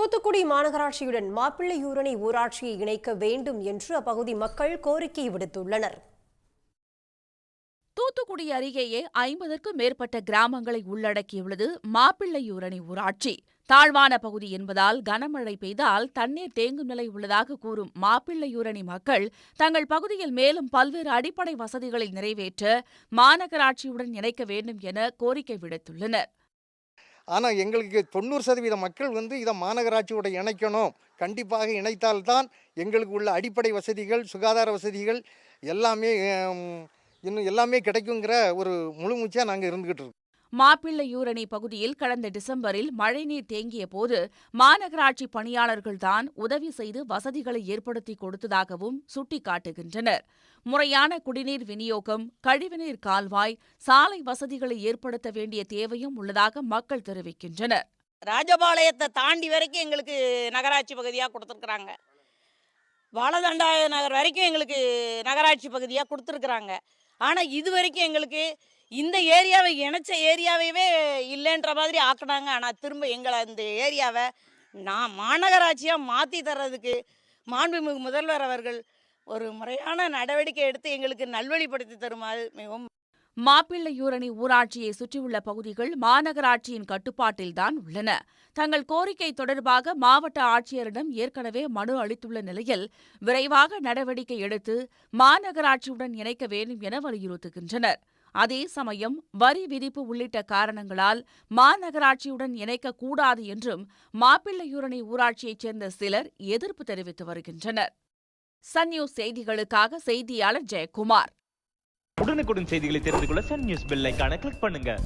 தூத்துக்குடி மாநகராட்சியுடன் மாப்பிள்ளையூரணி ஊராட்சியை இணைக்க வேண்டும் என்று அப்பகுதி மக்கள் கோரிக்கை விடுத்துள்ளனர். தூத்துக்குடி அருகேயே ஐம்பதற்கும் மேற்பட்ட கிராமங்களை உள்ளடக்கியுள்ளது மாப்பிள்ளையூரணி ஊராட்சி. தாழ்வான பகுதி என்பதால் கனமழை பெய்தால் தண்ணீர் தேங்கும் நிலை உள்ளதாக கூறும் மாப்பிள்ளையூரணி மக்கள் தங்கள் பகுதியில் மேலும் பல்வேறு அடிப்படை வசதிகளை நிறைவேற்ற மாநகராட்சியுடன் இணைக்க வேண்டும் என கோரிக்கை விடுத்துள்ளனர். ஆனால் எங்களுக்கு தொண்ணூறு சதவீத மக்கள் வந்து இதை மாநகராட்சியோட இணைக்கணும். கண்டிப்பாக இணைத்தால்தான் எங்களுக்கு உள்ள அடிப்படை வசதிகள் சுகாதார வசதிகள் எல்லாமே இன்னும் எல்லாமே கிடைக்குங்கிற ஒரு முழுமூச்சாக நாங்கள் இருந்துக்கிட்டு இருக்கோம். மாப்பிள்ளையூரணி பகுதியில் கடந்த டிசம்பரில் மழைநீர் தேங்கிய போது மாநகராட்சி பணியாளர்கள்தான் உதவி செய்து வசதிகளை ஏற்படுத்தி கொடுத்ததாகவும் சுட்டிக்காட்டுகின்றனர். முறையான குடிநீர் விநியோகம் கழிவுநீர் கால்வாய் சாலை வசதிகளை ஏற்படுத்த வேண்டிய தேவையும் உள்ளதாக மக்கள் தெரிவிக்கின்றனர். ராஜபாளையத்தை தாண்டி வரைக்கும் எங்களுக்கு நகராட்சி பகுதியாக கொடுத்துருக்குறாங்க. வாழதண்டாய நகர் வரைக்கும் எங்களுக்கு நகராட்சி பகுதியாக கொடுத்துருக்குறாங்க. ஆனால் இது வரைக்கும் எங்களுக்கு இந்த ஏரியாவை இணைச்ச ஏரியாவையவே இல்லைன்ற மாதிரி ஆக்குனாங்க. ஆனால் திரும்ப எங்களை இந்த ஏரியாவை நான் மாநகராட்சியாக மாற்றி தர்றதுக்கு மாண்புமிகு முதல்வர் அவர்கள் ஒரு முறையான நடவடிக்கை எடுத்து எங்களுக்கு நல்வழிப்படுத்தி தருமாறு மிகவும் மாப்பிள்ளையூரணி ஊராட்சியை சுற்றியுள்ள பகுதிகள் மாநகராட்சியின் கட்டுப்பாட்டில்தான் உள்ளன. தங்கள் கோரிக்கை தொடர்பாக மாவட்ட ஆட்சியரிடம் ஏற்கனவே மனு அளித்துள்ள நிலையில் விரைவாக நடவடிக்கை எடுத்து மாநகராட்சியுடன் இணைக்க வேண்டும் என வலியுறுத்துகின்றனர். அதே சமயம் வரி விதிப்பு உள்ளிட்ட காரணங்களால் மாநகராட்சியுடன் இணைக்கக்கூடாது என்றும் மாப்பிள்ளையூரணி ஊராட்சியைச் சேர்ந்த சிலர் எதிர்ப்பு தெரிவித்து வருகின்றனர். சன் நியூஸ் செய்திகளுக்காக செய்தியாளர் ஜெயக்குமார். உடனுக்குடன் செய்திகளை தெரிந்து கொள்ள சன் நியூஸ் பெல் கிளிக் பண்ணுங்க.